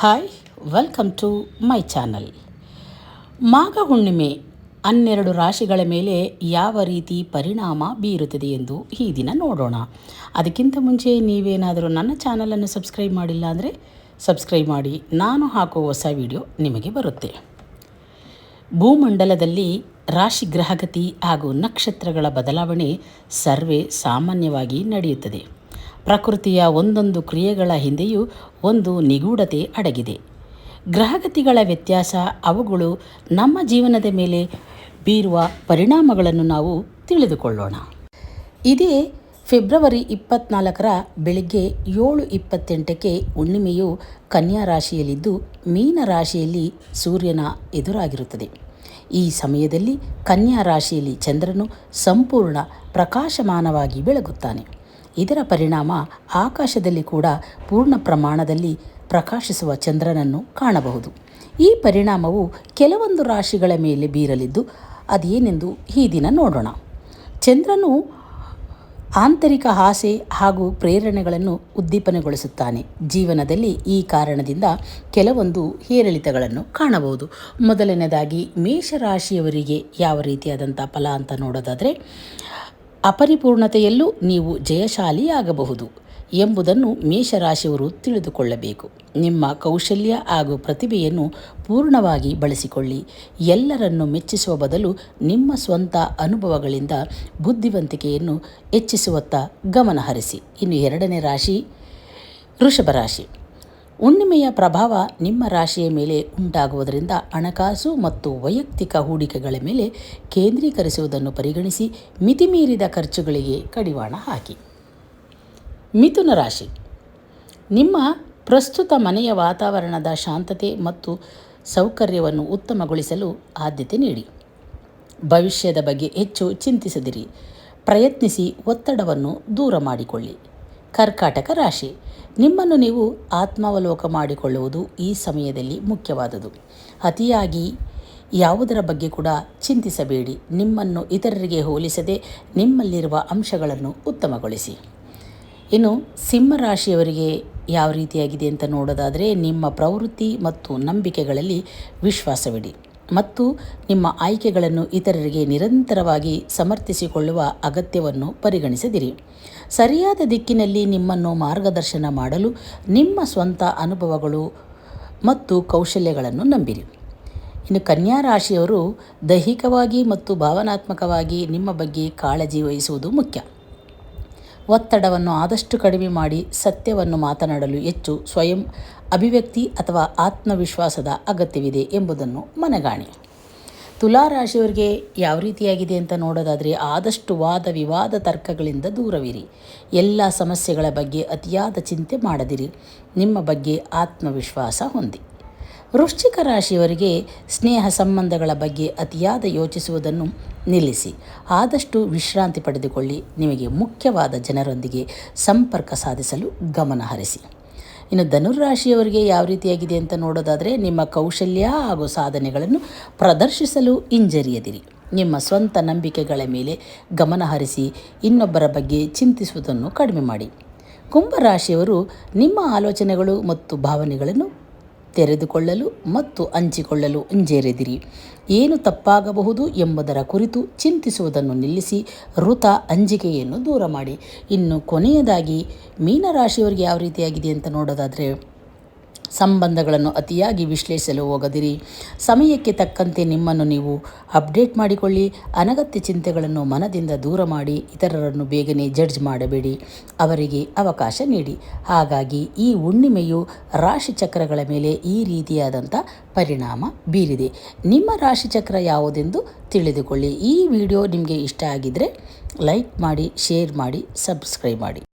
Hi welcome to my channel ಮಾಘ ಹುಣ್ಣಿಮೆ ಹನ್ನೆರಡು ರಾಶಿಗಳ ಮೇಲೆ ಯಾವ ರೀತಿ ಪರಿಣಾಮ ಬೀರುತ್ತದೆ ಎಂದು ಈ ದಿನ ನೋಡೋಣ. ಅದಕ್ಕಿಂತ ಮುಂಚೆ ನೀವೇನಾದರೂ ನನ್ನ ಚಾನಲನ್ನು ಸಬ್ಸ್ಕ್ರೈಬ್ ಮಾಡಿಲ್ಲ ಅಂದರೆ ಸಬ್ಸ್ಕ್ರೈಬ್ ಮಾಡಿ, ನಾನು ಹಾಕುವ ಹೊಸ ವಿಡಿಯೋ ನಿಮಗೆ ಬರುತ್ತೆ. ಭೂಮಂಡಲದಲ್ಲಿ ರಾಶಿ ಗ್ರಹಗತಿ ಹಾಗೂ ನಕ್ಷತ್ರಗಳ ಬದಲಾವಣೆ ಸರ್ವೇ ಸಾಮಾನ್ಯವಾಗಿ ನಡೆಯುತ್ತದೆ. ಪ್ರಕೃತಿಯ ಒಂದೊಂದು ಕ್ರಿಯೆಗಳ ಹಿಂದೆಯೂ ಒಂದು ನಿಗೂಢತೆ ಅಡಗಿದೆ. ಗ್ರಹಗತಿಗಳ ವ್ಯತ್ಯಾಸ, ಅವುಗಳು ನಮ್ಮ ಜೀವನದ ಮೇಲೆ ಬೀರುವ ಪರಿಣಾಮಗಳನ್ನು ನಾವು ತಿಳಿದುಕೊಳ್ಳೋಣ. ಇದೇ ಫೆಬ್ರವರಿ ಇಪ್ಪತ್ನಾಲ್ಕರ ಬೆಳಿಗ್ಗೆ ಏಳು ಇಪ್ಪತ್ತೆಂಟಕ್ಕೆ ಹುಣ್ಣಿಮೆಯು ಕನ್ಯಾ ರಾಶಿಯಲ್ಲಿದ್ದು, ಮೀನ ರಾಶಿಯಲ್ಲಿ ಸೂರ್ಯನ ಎದುರಾಗಿರುತ್ತದೆ. ಈ ಸಮಯದಲ್ಲಿ ಕನ್ಯಾ ರಾಶಿಯಲ್ಲಿ ಚಂದ್ರನು ಸಂಪೂರ್ಣ ಪ್ರಕಾಶಮಾನವಾಗಿ ಬೆಳಗುತ್ತಾನೆ. ಇದರ ಪರಿಣಾಮ ಆಕಾಶದಲ್ಲಿ ಕೂಡ ಪೂರ್ಣ ಪ್ರಮಾಣದಲ್ಲಿ ಪ್ರಕಾಶಿಸುವ ಚಂದ್ರನನ್ನು ಕಾಣಬಹುದು. ಈ ಪರಿಣಾಮವು ಕೆಲವೊಂದು ರಾಶಿಗಳ ಮೇಲೆ ಬೀರಲಿದ್ದು ಅದೇನೆಂದು ಈ ದಿನ ನೋಡೋಣ. ಚಂದ್ರನು ಆಂತರಿಕ ಆಸೆ ಹಾಗೂ ಪ್ರೇರಣೆಗಳನ್ನು ಉದ್ದೀಪನಗೊಳಿಸುತ್ತಾನೆ. ಜೀವನದಲ್ಲಿ ಈ ಕಾರಣದಿಂದ ಕೆಲವೊಂದು ಏರಿಳಿತಗಳನ್ನು ಕಾಣಬಹುದು. ಮೊದಲನೇದಾಗಿ ಮೇಷರಾಶಿಯವರಿಗೆ ಯಾವ ರೀತಿಯಾದಂಥ ಫಲ ಅಂತ ನೋಡೋದಾದರೆ ಅಪರಿಪೂರ್ಣತೆಯಲ್ಲೂ ನೀವು ಜಯಶಾಲಿಯಾಗಬಹುದು ಎಂಬುದನ್ನು ಮೇಷರಾಶಿಯವರು ತಿಳಿದುಕೊಳ್ಳಬೇಕು. ನಿಮ್ಮ ಕೌಶಲ್ಯ ಹಾಗೂ ಪ್ರತಿಭೆಯನ್ನು ಪೂರ್ಣವಾಗಿ ಬಳಸಿಕೊಳ್ಳಿ. ಎಲ್ಲರನ್ನು ಮೆಚ್ಚಿಸುವ ಬದಲು ನಿಮ್ಮ ಸ್ವಂತ ಅನುಭವಗಳಿಂದ ಬುದ್ಧಿವಂತಿಕೆಯನ್ನು ಹೆಚ್ಚಿಸುವತ್ತ ಗಮನಹರಿಸಿ ಇನ್ನು ಎರಡನೇ ರಾಶಿ, ವೃಷಭ ರಾಶಿ. ಹುಣ್ಣಿಮೆಯ ಪ್ರಭಾವ ನಿಮ್ಮ ರಾಶಿಯ ಮೇಲೆ ಉಂಟಾಗುವುದರಿಂದ ಹಣಕಾಸು ಮತ್ತು ವೈಯಕ್ತಿಕ ಹೂಡಿಕೆಗಳ ಮೇಲೆ ಕೇಂದ್ರೀಕರಿಸುವುದನ್ನು ಪರಿಗಣಿಸಿ ಮಿತಿಮೀರಿದ ಖರ್ಚುಗಳಿಗೆ ಕಡಿವಾಣ ಹಾಕಿ. ಮಿಥುನ ರಾಶಿ. ನಿಮ್ಮ ಪ್ರಸ್ತುತ ಮನೆಯ ವಾತಾವರಣದ ಶಾಂತತೆ ಮತ್ತು ಸೌಕರ್ಯವನ್ನು ಉತ್ತಮಗೊಳಿಸಲು ಆದ್ಯತೆ ನೀಡಿ. ಭವಿಷ್ಯದ ಬಗ್ಗೆ ಹೆಚ್ಚು ಚಿಂತಿಸದಿರಿ. ಪ್ರಯತ್ನಿಸಿ ಒತ್ತಡವನ್ನು ದೂರ ಮಾಡಿಕೊಳ್ಳಿ. ಕರ್ಕಾಟಕ ರಾಶಿ. ನಿಮ್ಮನ್ನು ನೀವು ಆತ್ಮಾವಲೋಕ ಮಾಡಿಕೊಳ್ಳುವುದು ಈ ಸಮಯದಲ್ಲಿ ಮುಖ್ಯವಾದುದು ಅತಿಯಾಗಿ ಯಾವುದರ ಬಗ್ಗೆ ಕೂಡ ಚಿಂತಿಸಬೇಡಿ. ನಿಮ್ಮನ್ನು ಇತರರಿಗೆ ಹೋಲಿಸದೆ ನಿಮ್ಮಲ್ಲಿರುವ ಅಂಶಗಳನ್ನು ಉತ್ತಮಗೊಳಿಸಿ. ಇನ್ನು ಸಿಂಹರಾಶಿಯವರಿಗೆ ಯಾವ ರೀತಿಯಾಗಿದೆ ಅಂತ ನೋಡೋದಾದರೆ ನಿಮ್ಮ ಪ್ರವೃತ್ತಿ ಮತ್ತು ನಂಬಿಕೆಗಳಲ್ಲಿ ವಿಶ್ವಾಸವಿಡಿ. ಮತ್ತು ನಿಮ್ಮ ಆಯ್ಕೆಗಳನ್ನು ಇತರರಿಗೆ ನಿರಂತರವಾಗಿ ಸಮರ್ಥಿಸಿಕೊಳ್ಳುವ ಅಗತ್ಯವನ್ನು ಪರಿಗಣಿಸದಿರಿ. ಸರಿಯಾದ ದಿಕ್ಕಿನಲ್ಲಿ ನಿಮ್ಮನ್ನು ಮಾರ್ಗದರ್ಶನ ಮಾಡಲು ನಿಮ್ಮ ಸ್ವಂತ ಅನುಭವಗಳು ಮತ್ತು ಕೌಶಲ್ಯಗಳನ್ನು ನಂಬಿರಿ. ಇನ್ನು ಕನ್ಯಾ ರಾಶಿಯವರು ದೈಹಿಕವಾಗಿ ಮತ್ತು ಭಾವನಾತ್ಮಕವಾಗಿ ನಿಮ್ಮ ಬಗ್ಗೆ ಕಾಳಜಿ ವಹಿಸುವುದು ಮುಖ್ಯ. ಒತ್ತಡವನ್ನು ಆದಷ್ಟು ಕಡಿಮೆ ಮಾಡಿ ಸತ್ಯವನ್ನು ಮಾತನಾಡಲು ಹೆಚ್ಚು ಸ್ವಯಂ ಅಭಿವ್ಯಕ್ತಿ ಅಥವಾ ಆತ್ಮವಿಶ್ವಾಸದ ಅಗತ್ಯವಿದೆ ಎಂಬುದನ್ನು ಮನಗಾಣಿ. ತುಲಾರಾಶಿಯವರಿಗೆ ಯಾವ ರೀತಿಯಾಗಿದೆ ಅಂತ ನೋಡೋದಾದರೆ ಆದಷ್ಟು ವಾದ ವಿವಾದ ತರ್ಕಗಳಿಂದ ದೂರವಿರಿ. ಎಲ್ಲ ಸಮಸ್ಯೆಗಳ ಬಗ್ಗೆ ಅತಿಯಾದ ಚಿಂತೆ ಮಾಡದಿರಿ. ನಿಮ್ಮ ಬಗ್ಗೆ ಆತ್ಮವಿಶ್ವಾಸ ಹೊಂದಿ. ವೃಶ್ಚಿಕ ರಾಶಿಯವರಿಗೆ ಸ್ನೇಹ ಸಂಬಂಧಗಳ ಬಗ್ಗೆ ಅತಿಯಾದ ಯೋಚಿಸುವುದನ್ನು ನಿಲ್ಲಿಸಿ. ಆದಷ್ಟು ವಿಶ್ರಾಂತಿ ಪಡೆದುಕೊಳ್ಳಿ. ನಿಮಗೆ ಮುಖ್ಯವಾದ ಜನರೊಂದಿಗೆ ಸಂಪರ್ಕ ಸಾಧಿಸಲು ಗಮನ ಹರಿಸಿ. ಇನ್ನು ಧನುರಾಶಿಯವರಿಗೆ ಯಾವ ರೀತಿಯಾಗಿದೆ ಅಂತ ನೋಡೋದಾದರೆ, ನಿಮ್ಮ ಕೌಶಲ್ಯ ಹಾಗೂ ಸಾಧನೆಗಳನ್ನು ಪ್ರದರ್ಶಿಸಲು ಹಿಂಜರಿಯದಿರಿ. ನಿಮ್ಮ ಸ್ವಂತ ನಂಬಿಕೆಗಳ ಮೇಲೆ ಗಮನ ಹರಿಸಿ ಇನ್ನೊಬ್ಬರ ಬಗ್ಗೆ ಚಿಂತಿಸುವುದನ್ನು ಕಡಿಮೆ ಮಾಡಿ. ಕುಂಭರಾಶಿಯವರು ನಿಮ್ಮ ಆಲೋಚನೆಗಳು ಮತ್ತು ಭಾವನೆಗಳನ್ನು ತೆರೆದುಕೊಳ್ಳಲು ಮತ್ತು ಹಂಚಿಕೊಳ್ಳಲು ಹಿಂಜರಿದಿರಿ. ಏನು ತಪ್ಪಾಗಬಹುದು ಎಂಬುದರ ಕುರಿತು ಚಿಂತಿಸುವುದನ್ನು ನಿಲ್ಲಿಸಿ ಋತ ಅಂಜಿಕೆಯನ್ನು ದೂರ ಮಾಡಿ ಇನ್ನು ಕೊನೆಯದಾಗಿ, ಮೀನರಾಶಿಯವರಿಗೆ ಯಾವ ರೀತಿಯಾಗಿದೆ ಅಂತ ನೋಡೋದಾದರೆ ಸಂಬಂಧಗಳನ್ನು ಅತಿಯಾಗಿ ವಿಶ್ಲೇಷಿಸಲು ಹೋಗದಿರಿ. ಸಮಯಕ್ಕೆ ತಕ್ಕಂತೆ ನಿಮ್ಮನ್ನು ನೀವು ಅಪ್ಡೇಟ್ ಮಾಡಿಕೊಳ್ಳಿ, ಅನಗತ್ಯ ಚಿಂತೆಗಳನ್ನು ಮನದಿಂದ ದೂರ ಮಾಡಿ, ಇತರರನ್ನು ಬೇಗನೆ ಜಡ್ಜ್ ಮಾಡಬೇಡಿ, ಅವರಿಗೆ ಅವಕಾಶ ನೀಡಿ. ಹಾಗಾಗಿ ಈ ಹುಣ್ಣಿಮೆಯು ರಾಶಿಚಕ್ರಗಳ ಮೇಲೆ ಈ ರೀತಿಯಾದಂಥ ಪರಿಣಾಮ ಬೀರಿದೆ. ನಿಮ್ಮ ರಾಶಿಚಕ್ರ ಯಾವುದೆಂದು ತಿಳಿದುಕೊಳ್ಳಿ. ಈ ವಿಡಿಯೋ ನಿಮಗೆ ಇಷ್ಟ ಆಗಿದ್ದರೆ ಲೈಕ್ ಮಾಡಿ, ಶೇರ್ ಮಾಡಿ, ಸಬ್ಸ್ಕ್ರೈಬ್ ಮಾಡಿ.